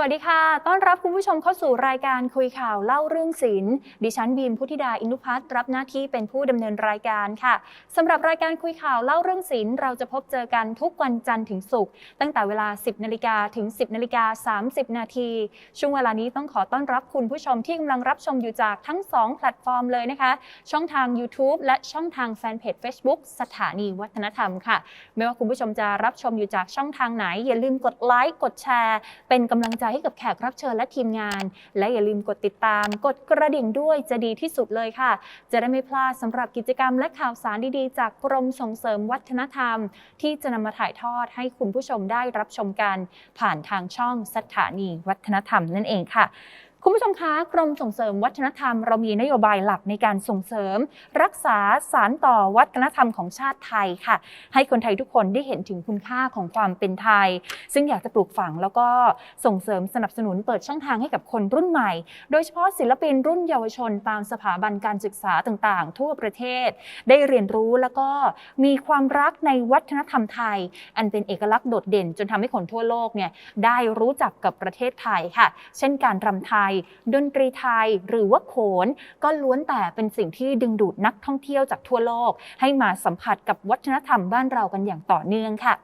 สวัสดีค่ะ ต้อนรับคุณผู้ชมเข้าสู่รายการคุยข่าวเล่าเรื่องศิลป์ ดิฉันบีมพุทธิดาอินุพัฒน์รับหน้าที่เป็นผู้ดำเนินรายการค่ะสำหรับรายการคุยข่าวเล่าเรื่องศิลป์เราจะพบเจอกันทุกวันจันทร์ถึงศุกร์ตั้งแต่เวลา 10นาฬิกาถึง 10นาฬิกา30นาทีช่วงเวลานี้ต้องขอต้อนรับคุณผู้ชมที่กำลังรับชมอยู่จากทั้ง 2 แพลตฟอร์มเลยนะคะ ช่องทาง YouTube และช่องทางแฟนเพจ Facebook สถานีวัฒนธรรมค่ะ ไม่ว่าคุณผู้ชมจะรับชมอยู่จากช่องทางไหนอย่าลืมกดไลค์กดแชร์ เป็นกำลังใจให้กับแขกรับเชิญและทีมงาน และอย่าลืมกดติดตาม กดกระดิ่งด้วยจะดีที่สุดเลยค่ะ จะได้ไม่พลาดสำหรับกิจกรรมและข่าวสารดีๆ จากกรมส่งเสริมวัฒนธรรม ที่จะนำมาถ่ายทอดให้คุณผู้ชมได้รับชมกัน ผ่านทางช่องสถานีวัฒนธรรมนั่นเองค่ะ คุณผู้ชมคะกรมส่งเสริมวัฒนธรรมเรามีนโยบายหลักในการส่งเสริม รักษาสารต่อวัฒนธรรมของชาติไทยค่ะ ให้คนไทยทุกคนได้เห็นถึงคุณค่าของความเป็นไทย ซึ่งอยากจะปลูกฝังแล้วก็ส่งเสริมสนับสนุนเปิดช่องทางให้กับคนรุ่นใหม่ โดยเฉพาะศิลปินรุ่นเยาวชน ตามสถาบันการศึกษาต่างๆ ทั่วประเทศ ได้เรียนรู้แล้วก็มีความรักในวัฒนธรรมไทย อันเป็นเอกลักษณ์โดดเด่น จนทำให้คนทั่วโลกเนี่ยได้รู้จักกับประเทศไทยค่ะ เช่นการรำไทยดนตรีไทยหรือว่าโขน ก็ล้วนแต่เป็นสิ่งที่ดึงดูดนักท่องเที่ยวจากทั่วโลก ให้มาสัมผัสกับวัฒนธรรมบ้านเรากันอย่างต่อเนื่องค่ะ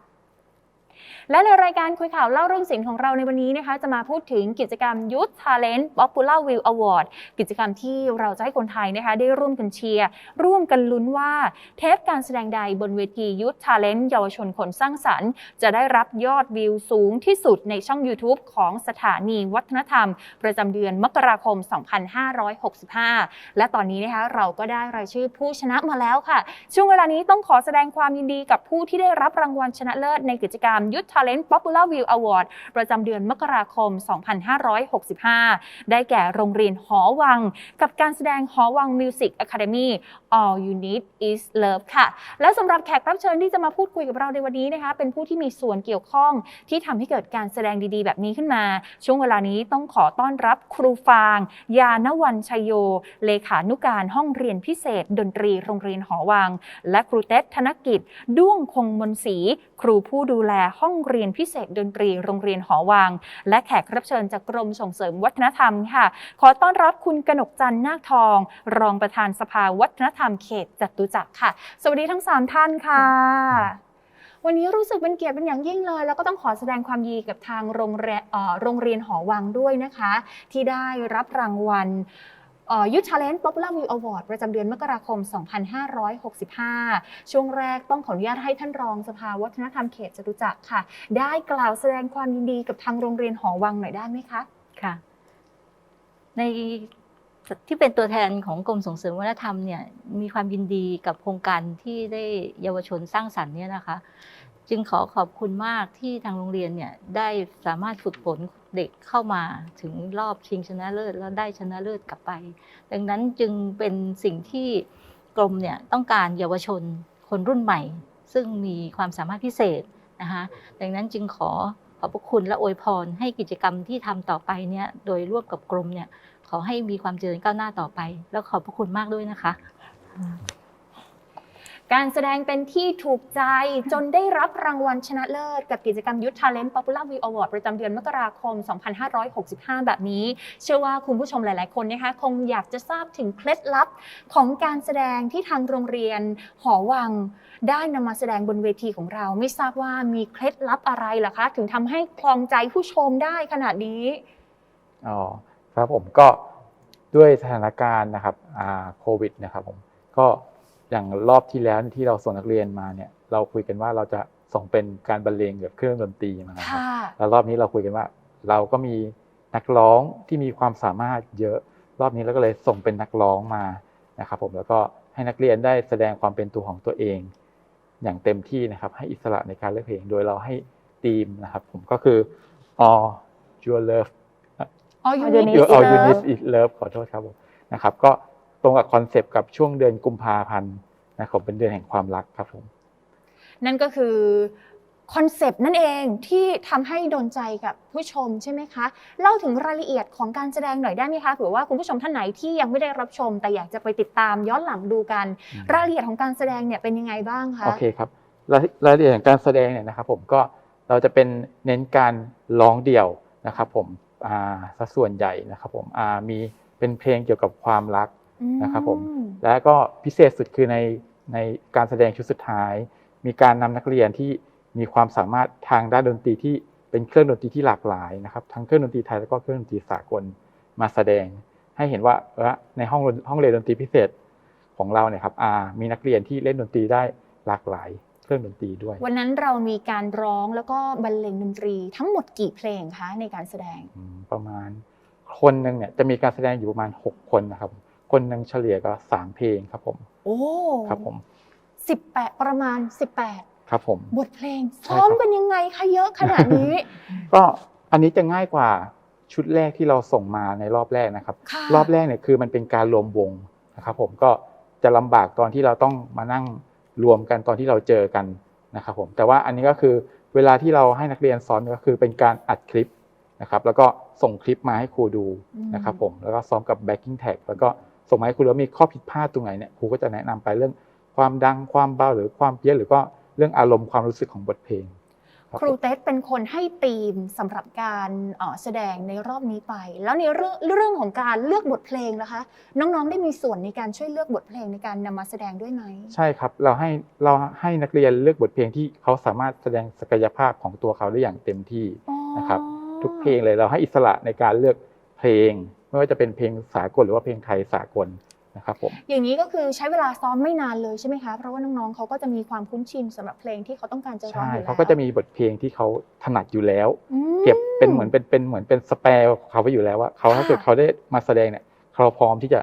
และในรายการคุยข่าวเล่าเรื่องศิลป์ของเราในวันนี้นะคะ จะมาพูดถึงกิจกรรม Youth Talent Popular View Award กิจกรรมที่เราจะให้คนไทยนะคะ ได้ร่วมกันเชียร์ ร่วมกันลุ้นว่า เทปการแสดงใดบนเวที Youth Talent เยาวชนคนสร้างสรรค์ จะได้รับยอดวิวสูงที่สุดในช่อง YouTube ของสถานีวัฒนธรรม ประจำเดือนมกราคม 2565 และตอนนี้นะคะเราก็ได้รายชื่อผู้ชนะมาแล้วค่ะ ช่วงเวลานี้ต้องขอแสดงความยินดีกับผู้ที่ได้รับรางวัลชนะเลิศในกิจกรรม Youth Talent Popular View Award ประจำเดือนมกราคม 2565 ได้แก่โรงเรียนหอวัง กับการแสดงหอวัง Music Academy All You Need Is Love ค่ะ และสำหรับแขกรับเชิญที่จะมาพูดคุยกับเราในวันนี้นะคะ เป็นผู้ที่มีส่วนเกี่ยวข้องที่ทำให้เกิดการแสดงดีๆ แบบนี้ขึ้นมา ช่วงเวลานี้ต้องขอต้อนรับครูฟาง ยานวันชัยโย เลขานุการห้องเรียนพิเศษ ดนตรีโรงเรียนหอวัง และครูเต็ดธนกิจ ด้วงคงมนศรีครูผู้ดูแลห้อง้องเรียนพิเศษดนตรีโรงเรียนหอวัง และแขกรับเชิญจากกรมส่งเสริมวัฒนธรรมค่ะ ขอต้อนรับคุณกนกจันทร์นาคทอง รองประธานสภาวัฒนธรรมเขตจตุจักรค่ะ สวัสดีทั้งสามท่านค่ะ วันนี้รู้สึกเป็นเกียรติเป็นอย่างยิ่งเลย แล้วก็ต้องขอแสดงความยินดีกับทางโรงเรียนโรงเรียนหอวังด้วยนะคะ ที่ได้รับรางวัล ยุทธ Talent Popular View Award ประจำเดือนมกราคม 2565 ช่วงแรกต้องขออนุญาตให้ท่านรองสภาวัฒนธรรมเขตจตุจักรค่ะ ได้กล่าวแสดงความยินดีกับทางโรงเรียนหอวังหน่อยได้ไหมคะ ค่ะ ในที่เป็นตัวแทนของกรมส่งเสริมวัฒนธรรมเนี่ยมีความยินดีกับโครงการที่ได้เยาวชนสร้างสรรค์เนี่ยนะคะ จึงขอขอบคุณมากที่ทางโรงเรียนเนี่ยได้สามารถฝึกฝน เด็กเข้ามาถึงรอบชิงชนะเลิศแล้วได้ชนะเลิศกลับไป ดังนั้นจึงเป็นสิ่งที่กรมเนี่ยต้องการเยาวชนคนรุ่นใหม่ ซึ่งมีความสามารถพิเศษนะคะดังนั้นจึงขอขอบพระคุณและอวยพรให้กิจกรรมที่ทำต่อไปเนี่ยโดยร่วมกับกรมเนี่ยขอให้มีความเจริญก้าวหน้าต่อไป แล้วขอบพระคุณมากด้วยนะคะ การแสดงเป็นที่ถูกใจจนได้รับรางวัลชนะเลิศ กับกิจกรรม Youth Talent Popular View Award ประจำเดือนมกราคม 2565 แบบนี้ เชื่อว่าคุณผู้ชมหลาย ๆ คนนะคะคงอยากจะทราบถึงเคล็ดลับของการแสดงที่ทางโรงเรียนหอวัง ได้นำมาแสดงบนเวทีของเรา ไม่ทราบว่ามีเคล็ดลับอะไรล่ะคะ ถึงทำให้คลองใจผู้ชมได้ขนาดนี้อ๋อครับผมก็ด้วยสถานการณ์นะครับอาโควิดนะครับผมก็ อย่างรอบที่แล้วที่เราส่งนักเรียนมาเนี่ยเราคุยกันว่าเราจะส่งเป็นการบรรเลงแบบเครื่องดนตรีมานะครับค่ะแล้วรอบนี้เราคุยกันว่า เราก็มีนักร้องที่มีความสามารถเยอะรอบนี้เราก็เลยส่งเป็นนักร้องมานะครับผมแล้วก็ให้นักเรียนได้แสดงความเป็นตัวของตัวเอง อย่างเต็มที่นะครับ ให้อิสระในการเลือกเพลงโดยเราให้ธีมนะครับ ผมก็คือ all your love อ๋อยู All นิ You ต Need อยู่ is all you love need is love ขอโทษครับผมนะครับ ก็ ตรงกับคอนเซปต์กับช่วงเดือนกุมภาพันธ์นะครับเป็นเดือนแห่งความรักครับผมนั่นก็คือคอนเซปต์นั่นเองที่ทำให้โดนใจกับผู้ชมใช่ไหมคะ เล่าถึงรายละเอียดของการแสดงหน่อยได้ไหมคะเผื่อว่าคุณผู้ชมท่านไหนที่ยังไม่ได้รับชม แต่อยากจะไปติดตามย้อนหลังดูกันอืมรายละเอียดของการแสดงเนี่ยเป็นยังไงบ้างคะโอเคครับรายรายละเอียดของการแสดงเนี่ยนะครับผมก็เราจะเป็นเน้นการร้องเดี่ยวนะครับผมอ่าสัดส่วนใหญ่นะครับผมอ่ามีเป็นเพลงเกี่ยวกับความรัก นะครับผมอืและก็พิเศษสุดคือในในการแสดงชุดสุดท้าย มีการนำนักเรียนที่มีความสามารถทางด้านดนตรีที่เป็นเครื่องดนตรีที่หลากหลายนะครับทั้งเครื่องดนตรีไทยแล้วก็เครื่องดนตรีสากลมาแสดง ให้เห็นว่าเออในห้องห้องเรียนดนตรีพิเศษของเราเนี่ยครับอ่ามีนักเรียนที่เล่นดนตรีได้หลากหลายเครื่องดนตรีด้วย วันนั้นเรามีการร้องแล้วก็บรรเลงดนตรีทั้งหมดกี่เพลงคะในการแสดงอืมประมาณคนหนึ่งเนี่ยจะมีการแสดงอยู่ประมาณ 6 คนนะครับ คนหนึ่งเฉลี่ยก็สามเพลงครับผมโอ้ครับผมสิบแปดประมาณสิบแปดครับผมบทเพลงใช่ซ้อมครับกันยังไงคะเยอะขนาดนี้ ก็อันนี้จะง่ายกว่าชุดแรกที่เราส่งมาในรอบแรกนะครับค่ะรอบแรกเนี่ยคือมันเป็นการรวมวงนะครับผมก็จะลำบากตอนที่เราต้องมานั่งรวมกันตอนที่เราเจอกันนะครับผมแต่ว่าอันนี้ก็คือเวลาที่เราให้นักเรียนซ้อมก็คือเป็นการอัดคลิปนะครับแล้วก็ส่งคลิปมาให้ครูดูนะครับผมแล้วก็ซ้อมกับ backing tag แล้วก็ ส่งมาให้ครูแล้วมีข้อผิดพลาดตรงไหนเนี่ยครูก็จะแนะนำไปเรื่องความดังความเบาหรือความเพี้ยนหรือก็เรื่องอารมณ์ความรู้สึกของบทเพลงครับครูผมเต็เป็นคนให้ธีมสำหรับการเอ่อแสดงในรอบนี้ไป แล้วในเรื่องเรื่องของการเลือกบทเพลงนะคะ น้องๆได้มีส่วนในการช่วยเลือกบทเพลงในการนำมาแสดงด้วยไหมใช่ครับเราให้เราให้นักเรียนเลือกบทเพลงที่เขาสามารถแสดงศักยภาพของตัวเขาได้อย่างเต็มที่นะครับ ทุกเพลงเลยเราให้อิสระในการเลือกเพลง ไม่ว่าจะเป็นเพลงสากลหรือว่าเพลงไทยสากลนะครับผมอย่างนี้ก็คือใช้เวลาซ้อมไม่นานเลยใช่ไหมคะ เพราะว่าน้องๆเขาก็จะมีความคุ้นชินสำหรับเพลงที่เขาต้องการจะร้องใช่อยู่แล้วเขาก็จะมีบทเพลงที่เขาถนัดอยู่แล้วอืมเก็บเป็นเหมือนเป็นเป็นเหมือนเป็นสแปร์ของเขาไว้อยู่แล้วว่าเขาค่ะถ้าเกิดเขาได้มาแสดงเนี่ยเขาพร้อมที่จะ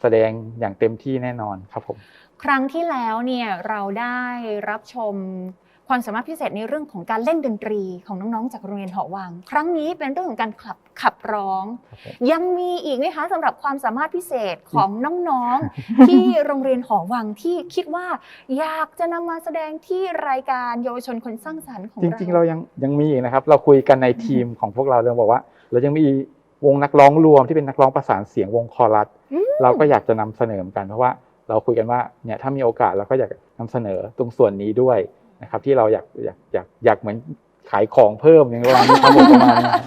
แสดงอย่างเต็มที่แน่นอนครับผม ครั้งที่แล้วเนี่ยเราได้รับชม ความสามารถพิเศษในเรื่องของการเล่นดนตรีของน้องๆ จากโรงเรียนหอวัง ครั้งนี้เป็นเรื่องของการขับขับร้องครับผมยังมีอีกไหมคะสำหรับความสามารถพิเศษของน้องๆ ที่โรงเรียนหอวังที่คิดว่า อยากจะนำมาแสดงที่รายการเยาวชนคนสร้างสรรค์ของจเราริง ๆ เรายังยังมีอีกนะครับ เราคุยกันในทีมของพวกเราเรื่องบอกว่า เรายังมีวงนักร้องรวมที่เป็นนักร้องประสานเสียงวงคอรัสอืมเราก็อยากจะนำเสนอเหมือนกันเพราะว่าเราคุยกันว่าเนี่ยถ้ามีโอกาสเราก็อยากนำเสนอตรงส่วนนี้ด้วย นะครับ ที่เราอยากอยากอยากอยากเหมือนขายของเพิ่มอย่างประมาณนี้ครับผมประมาณนี้ครับ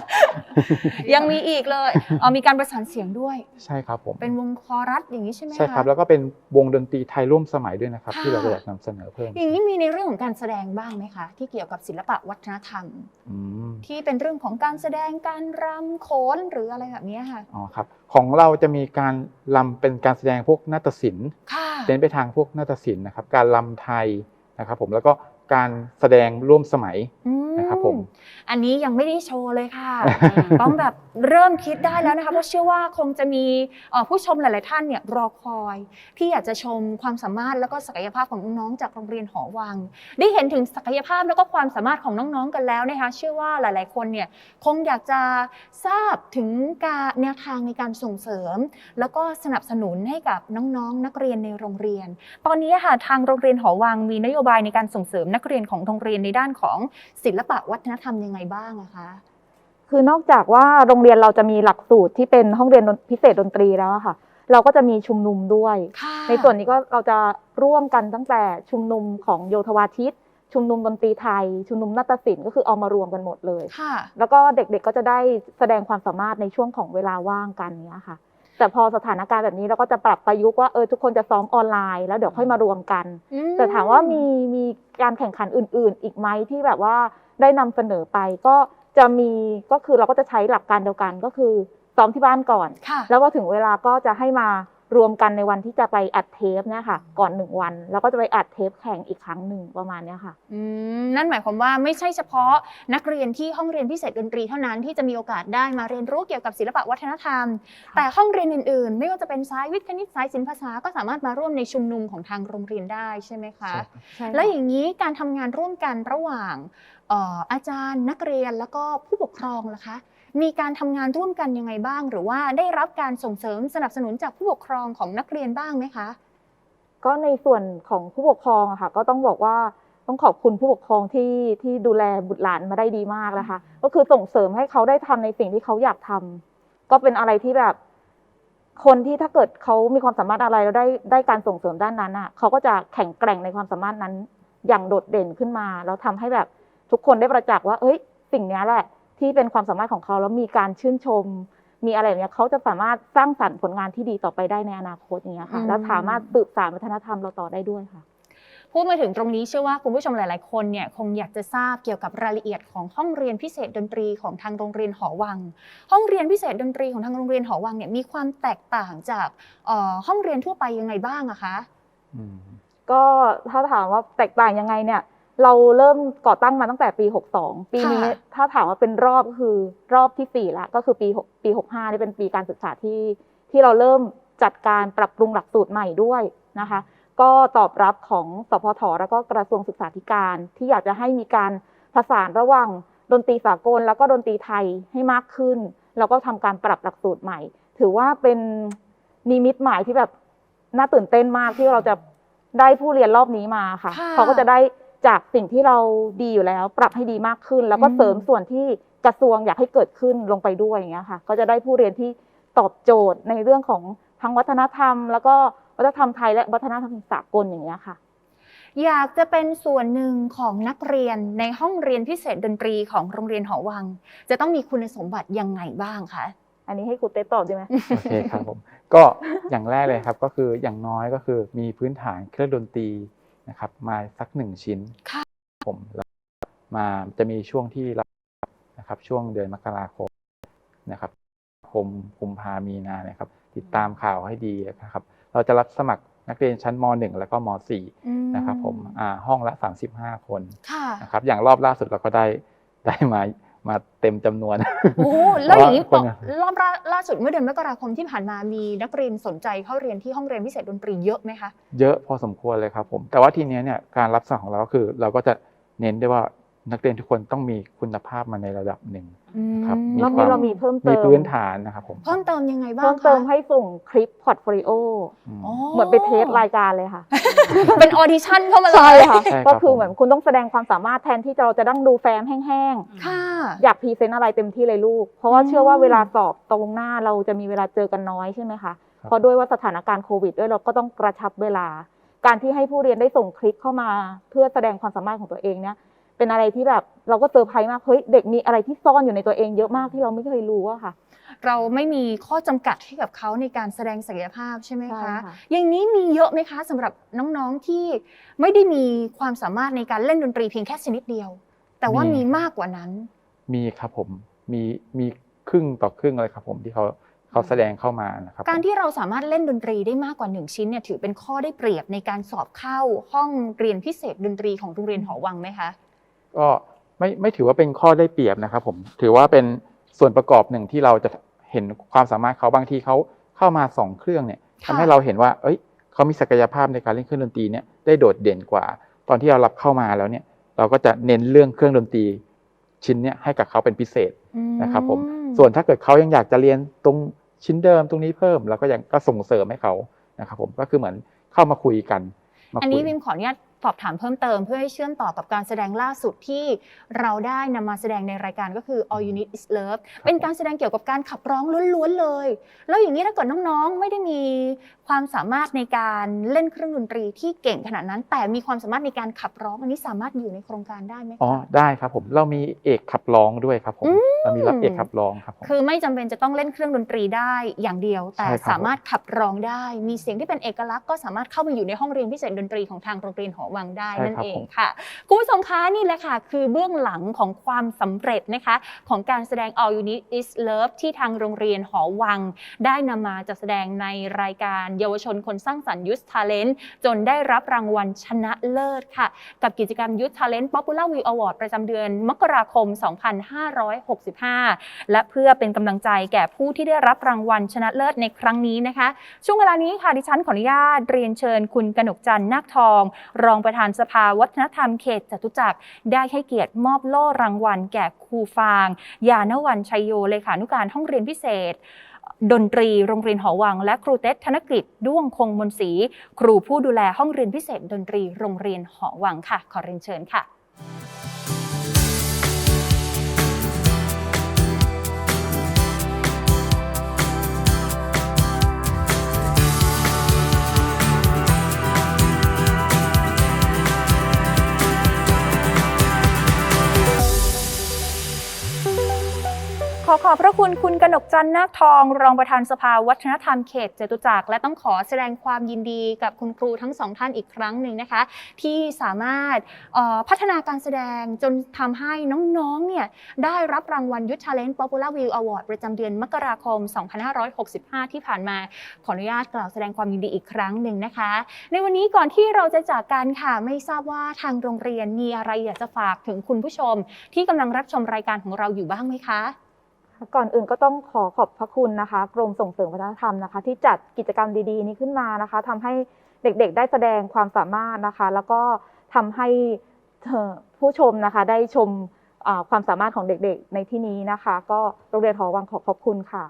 ยังมีอีกเลยเออมีการประสานเสียงด้วย ใช่ครับผมเป็นวงคอรัสอย่างนี้ใช่ไหมะ ใช่ครับ แล้วก็เป็นวงดนตรีไทยร่วมสมัยด้วยนะครับ ค่ะ ที่เราก็อยากนำเสนอเพิ่มอย่างนี้มีในเรื่องของการแสดงบ้างไหมคะ ที่เกี่ยวกับศิลปะวัฒนธรรม อืมที่เป็นเรื่องของการแสดงการรำโขนหรืออะไรแบบนี้ค่ะ อ๋อครับ ของเราจะมีการลำเป็นการแสดงพวกนาฏศิลป์ค่ะ เน้นไปทางพวกนาฏศิลป์นะครับ การลำไทยนะครับ ผมแล้วก็ การแสดงร่วมสมัยอืมนะครับผมอันนี้ยังไม่ได้โชว์เลยค่ะ ต้องแบบเริ่มคิดได้แล้วนะคะเพราะเชื่อว่าคงจะมีเอ่อผู้ชมหลาย ๆ ท่านเนี่ยรอคอย ที่อยากจะชมความสามารถแล้วก็ศักยภาพของน้องๆจากโรงเรียนหอวัง ได้เห็นถึงศักยภาพแล้วก็ความสามารถของน้องๆกันแล้วนะคะเชื่อว่าหลาย ๆ คนเนี่ยคงอยากจะทราบถึงการแนวทางในการส่งเสริม แล้วก็สนับสนุนให้กับน้อง ๆ นักเรียนในโรงเรียน ตอนนี้ค่ะทางโรงเรียนหอวังมีนโยบายในการส่งเสริมนักเรียนของโรงเรียนในด้านของศิลปะวัฒนธรรมยังไงบ้างอะคะ คือนอกจากว่าโรงเรียนเราจะมีหลักสูตรที่เป็นห้องเรียนดนพิเศษดนตรีแล้วอะค่ะ เราก็จะมีชุมนุมด้วยค่ะในส่วนนี้ก็เราจะร่วมกันตั้งแต่ชุมนุมของโยธวาทิตชุมนุมดนตรีไทย ชุมนุมนาฏศิลป์ก็คือเอามารวมกันหมดเลยค่ะแล้วก็เด็กๆก็จะได้แสดงความสามารถในช่วงของเวลาว่างกันเนี้ยค่ะ แต่พอสถานการณ์แบบนี้เราก็จะปรับประยุกต์ว่าเออทุกคนจะซ้อมออนไลน์ แล้วเดี๋ยวค่อยมารวมกัน แต่ถามว่ามีมีการแข่งขันอื่น ๆ อีกไหมที่แบบว่าได้นำเสนอไปก็จะมีก็คือเราก็จะใช้หลักการเดียวกันก็คือซ้อมที่บ้านก่อนค่ะแล้วพอถึงเวลาก็จะให้มา รวมกันในวันที่จะไปอัดเทปเนี่ยค่ะ ก่อนหนึ่งวัน แล้วก็จะไปอัดเทปแข่งอีกครั้งหนึ่งประมาณเนี้ยค่ะอืมนั่นหมายความว่าไม่ใช่เฉพาะนักเรียนที่ห้องเรียนพิเศษดนตรีเท่านั้นที่จะมีโอกาสได้มาเรียนรู้เกี่ยวกับศิลปะวัฒนธรรม แต่ห้องเรียนอื่นๆ ไม่ว่าจะเป็นสายวิทย์คณิตสายศิลปภาษาก็สามารถมาร่วมในชุมนุมของทางโรงเรียนได้ใช่ไหมคะใช่ครับใช่ค่ะแล้วอย่างนี้การทำงานร่วมกันระหว่างเอ่ออาจารย์นักเรียนแล้วก็ผู้ปกครองล่ะคะ มีการทำงานร่วมกันยังไงบ้าง หรือว่าได้รับการส่งเสริมสนับสนุนจากผู้ปกครองของนักเรียนบ้างไหมคะ ก็ในส่วนของผู้ปกครองอะค่ะ ก็ต้องบอกว่าต้องขอบคุณผู้ปกครองที่ที่ดูแลบุตรหลานมาได้ดีมากนะคะ ก็คือส่งเสริมให้เขาได้ทำในสิ่งที่เขาอยากทำก็เป็นอะไรที่แบบ คนที่ถ้าเกิดเขามีความสามารถอะไรแล้วได้ได้การส่งเสริมด้านนั้นอะเขาก็จะแข็งแกร่งในความสามารถนั้น อย่างโดดเด่นขึ้นมาแล้วทำให้แบบทุกคนได้ประจักษ์ว่า เอ้ย สิ่งเนี้ยแหละ ทที่เป็นความสามารถของเขาแล้วมีการชื่นชม มีอะไรแบบเนี้ยเขาจะสามารถสร้างสรรค์ผลงานที่ดีต่อไปได้ในอนาคตอย่างเงี้ยค่ะอืมแล้วสามารถสืบสานวัฒนธรรมเราต่อได้ด้วยค่ะพูดมาถึงตรงนี้เชื่อว่าคุณผู้ชมหลาย ๆ คนเนี่ยคงอยากจะทราบเกี่ยวกับรายละเอียดของห้องเรียนพิเศษดนตรีของทางโรงเรียนหอวัง ห้องเรียนพิเศษดนตรีของทางโรงเรียนหอวังเนี่ยมีความแตกต่างจากเอ่อห้องเรียนทั่วไปยังไงบ้างอะคะอืมก็ถ้าถามว่าแตกต่างยังไงเนี่ย เราเริ่มก่อตั้งมาตั้งแต่ปี 62 ปีนี้ค่ะถ้าถามว่าเป็นรอบก็คือรอบที่4ละก็คือปี6ปี 65นี่เป็นปีการศึกษาที่ที่เราเริ่มจัดการปรับปรุงหลักสูตรใหม่ด้วยนะคะ ก็ตอบรับของสพทแล้วก็กระทรวงศึกษาธิการที่อยากจะให้มีการผสานระหว่างดนตรีสากลแล้วก็ดนตรีไทยให้มากขึ้น แล้วก็ทำการปรับหลักสูตรใหม่ ถือว่าเป็นนิมิตหมายที่แบบน่าตื่นเต้นมากที่เราจะได้ผู้เรียนรอบนี้มาค่ะ ค่ะ เขาก็จะได้ จากสิ่งที่เราดีอยู่แล้ว ปรับให้ดีมากขึ้น แล้วก็อืมเสริมส่วนที่กระทรวงอยากให้เกิดขึ้นลงไปด้วยอย่างเงี้ยค่ะ ก็จะได้ผู้เรียนที่ตอบโจทย์ในเรื่องของทั้งวัฒนธรรม แล้วก็วัฒนธรรมไทยและวัฒนธรรมสากลอย่างเงี้ยค่ะ อยากจะเป็นส่วนหนึ่งของนักเรียนในห้องเรียนพิเศษดนตรีของโรงเรียนหอวัง จะต้องมีคุณสมบัติยังไงบ้างคะอันนี้ให้ครูเต้ตอบดีไหมโอเคครับผมก็อย่างแรกเลยครับก็คืออย่างน้อยก็คือมีพื้นฐานเครื่องดนตรี นะครับ มาสักหนึ่งชิ้นค่ะผมแล้วมาจะมีช่วงที่รับนะครับ ช่วงเดือนมกราคมนะครับคมกุมภามีนานะครับ ติดตามข่าวให้ดีนะครับ เราจะรับสมัครนักเรียนชั้นม .1 แล้วก็ม .4 อืมนะครับผมอ่าห้องละ 35 คนค่ะนะครับอย่างรอบล่าสุดเราก็ได้ได้มา มาเต็มจำนวนโอ้แล้วอย่างนี้เพราะว่าคนรอบล่าล่าสุดเมื่อเดือนมกราคมที่ผ่านมามีนักเรียนสนใจเข้าเรียนที่ห้องเรียนพิเศษดนตรีเยอะไหมคะเยอะพอสมควรเลยครับผม แต่ว่าทีเนี้ยเนี่ยการรับสมัครของเราก็คือ เราก็จะเน้นด้วยว่านักเรียนทุกคนต้องมีคุณภาพมาในระดับหนึ่งครับอืมมีรอบควานี้มเรามีเพิ่มเติมีมพื้นฐานนะครับผมเพิ่มเติมยังไงบ้างเพิ่มเติมคะให้ส่งคลิปพอร์ตโฟลิโออืมอ๋อเหมือนไปเทสรายการเลยค่ะ เป็นออดิชั่นเข้ามาเลใช่ย ค่ะ ใช่ครับก็คือผมเหมือนคุณต้องแสดงความสามารถแทนที่เราจะต้องดูแฟ้มแห้งค่ะ ๆ อยากพรีเซนต์อะไรเต็มที่เลยลูก เพราะว่าอืม เชื่อว่าเวลาสอบตรงหน้าเราจะมีเวลาเจอกันน้อยใช่ไหมคะเพราะด้วยว่าสถานการณ์โควิดด้วยเราก็ต้องกระชับเวลา การที่ให้ผู้เรียนได้ส่งคลิปเข้ามา เพื่อแสดงความสามารถของตัวเองเนี่ย เป็นอะไรที่แบบเราก็เซอร์ไพรส์มากเฮ้ยเด็กมีอะไรที่ซ่อนอยู่ในตัวเองเยอะมากที่เราไม่เคยรู้อะค่ะ เราไม่มีข้อจำกัดให้กับเขาในการแสดงศักยภาพใช่ไหมใช่คะ ค่ะ อย่างนี้มีเยอะไหมคะสำหรับน้องๆที่ไม่ได้มีความสามารถในการเล่นดนตรีเพียงแค่ชนิดเดียว แต่ว่ามีมากกว่านั้น มีครับผมมีมีครึ่งต่อครึ่งเลยครับผมที่เขาเขาแสดงเข้ามานะครับการที่เราสามารถเล่นดนตรีได้มากกว่าหนึ่งชิ้นเนี่ยถือเป็นข้อได้เปรียบในการสอบเข้าห้องเรียนพิเศษดนตรีของโรงเรียนหอวังไหมคะ ก็ไม่ไม่ถือว่าเป็นข้อได้เปรียบนะครับ ผมถือว่าเป็นส่วนประกอบหนึ่งที่เราจะเห็นความสามารถเขาบางทีเขาเข้ามาสองเครื่องเนี่ยค่ะทำให้เราเห็นว่า เอ้ยเขามีศักยภาพในการเล่นเครื่องดนตรีเนี่ยได้โดดเด่นกว่า ตอนที่เรารับเข้ามาแล้วเนี่ย เราก็จะเน้นเรื่องเครื่องดนตรีชิ้นเนี้ยให้กับเขาเป็นพิเศษนะครับผมอืส่วนถ้าเกิดเขายังอยากจะเรียนตรงชิ้นเดิมตรงนี้เพิ่มเราก็ยังก็ส่งเสริมให้เขานะครับผมก็คือเหมือนเข้ามาคุยกันมาอันคุนี้ยวิมขออนุญาต สอบถามเพิ่มเติมเพื่อให้เชื่อมต่อกับการแสดงล่าสุดที่เราได้นำมาแสดงในรายการก็คือ All You Need Is Love เป็นการแสดงเกี่ยวกับการขับร้องล้วนๆเลย แล้วอย่างนี้ถ้าเกิดน้องๆ ไม่ได้มีความสามารถในการเล่นเครื่องดนตรีที่เก่งขนาดนั้น แต่มีความสามารถในการขับร้องอันนี้สามารถอยู่ในโครงการได้ไหมคะอ๋อได้ครับผมเรามีเอกขับร้องด้วยครับผมอืมเรามีรับเอกขับร้องครับผมคือไม่จำเป็นจะต้องเล่นเครื่องดนตรีได้อย่างเดียว แต่ใช่ครับสามารถขับร้องได้ มีเสียงที่เป็นเอกลักษณ์ก็สามารถเข้ามาอยู่ในห้องเรียนพิเศษดนตรีของทางโรงเรียนหอวังได้ใช่นั่นครับเองผมค่ะคุณผู้ชมคะนี่แหละค่ะ คือเบื้องหลังของความสำเร็จนะคะ ของการแสดง All You Need Is Love ที่ทางโรงเรียนหอวัง ได้นำมาจัดแสดงในรายการเยาวชนคนสร้างสรรค์ยุทธทาเลนต์จนได้รับรางวัลชนะเลิศค่ะ กับกิจกรรมยุทธทาเลนต์ Popular View Award ประจำเดือนมกราคม 2565 และเพื่อเป็นกำลังใจแก่ผู้ที่ได้รับรางวัลชนะเลิศในครั้งนี้นะคะ ช่วงเวลานี้ค่ะดิฉันขออนุญาตเรียนเชิญคุณกนกจันทร์นาคทอง รองประธานสภาวัฒนธรรมเขตจตุจักรได้ให้เกียรติมอบโล่รางวัล แก่ครูฟาง ยานวันชัยโยเลขานุการห้องเรียนพิเศษดนตรีโรงเรียนหอวัง และครูเต็ดธนกฤษด้วงคงมนศรีครูผู้ดูแลห้องเรียนพิเศษ ดนตรีโรงเรียนหอวังค่ะ ขอเรียนเชิญค่ะ ระคุณคุณกนกจันทร์นาคทอง รองประธานสภาวัฒนธรรมเขตจตุจักรและต้องขอแสดงความยินดีกับคุณครูทั้งสองท่านอีกครั้งหนึ่งนะคะ ที่สามารถออพัฒนาการแสดงจนทำให้น้องๆเนี่ยได้รับรางวัลยุทธ Talent Popular View Award ประจำเดือนมกราคม 2565 ที่ผ่านมาขออนุญาตกล่าวแสดงความยินดีอีกครั้งหนึ่งนะคะ ในวันนี้ก่อนที่เราจะจากกันค่ะไม่ทราบว่าทางโรงเรียนมีอะไรอยากจะฝากถึงคุณผู้ชม ที่กำลังรับชมรายการของเราอยู่บ้างไหมคะ ก่อนอื่นก็ต้องขอขอบพระคุณนะคะ กรมส่งเสริมวัฒนธรรมนะคะ ที่จัดกิจกรรมดีๆ นี้ขึ้นมานะคะทำให้เด็กๆ ได้แสดงความสามารถนะคะ แล้วก็ทำให้ผู้ชมนะคะ ได้ชมความสามารถของเด็กๆ ในที่นี้นะคะ ก็โรงเรียนหอวังขอขอบคุณค่ะ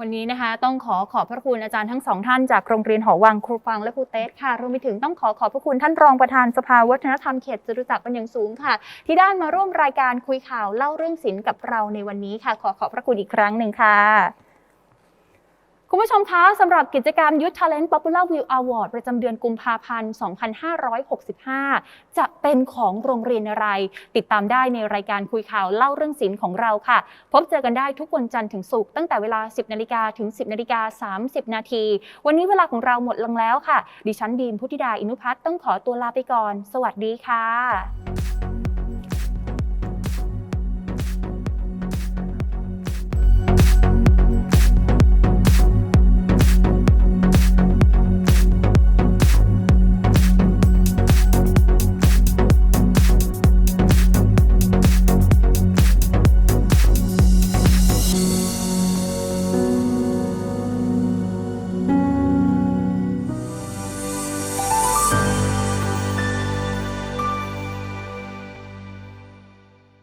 วันนี้นะคะ ต้องขอขอบพระคุณอาจารย์ทั้งสองท่านจากโรงเรียนหอวังครูฟังและครูเตสค่ะรวมไปถึงต้องขอขอบพระคุณท่านรองประธานสภาวัฒนธรรมเขตจตุจักรเป็นอย่างสูงค่ะ ที่ได้มาร่วมรายการคุยข่าวเล่าเรื่องศิลป์กับเราในวันนี้ค่ะ ขอขอบพระคุณอีกครั้งหนึ่งค่ะ คุณผู้ชมคะสำหรับกิจกรรม Youth Talent Popular View Award ประจำเดือนกุมภาพันธ์ 2565 จะเป็นของโรงเรียนอะไร ติดตามได้ในรายการคุยข่าวเล่าเรื่องศิลป์ของเราค่ะ พบเจอกันได้ทุกวันจันทร์ถึงศุกร์ตั้งแต่เวลา 10 นาฬิกาถึง 10 นาฬิกา 30 นาที วันนี้เวลาของเราหมดลงแล้วค่ะ ดิฉันบีมพุทธิดาอินุพัฒน์ต้องขอตัวลาไปก่อน สวัสดีค่ะ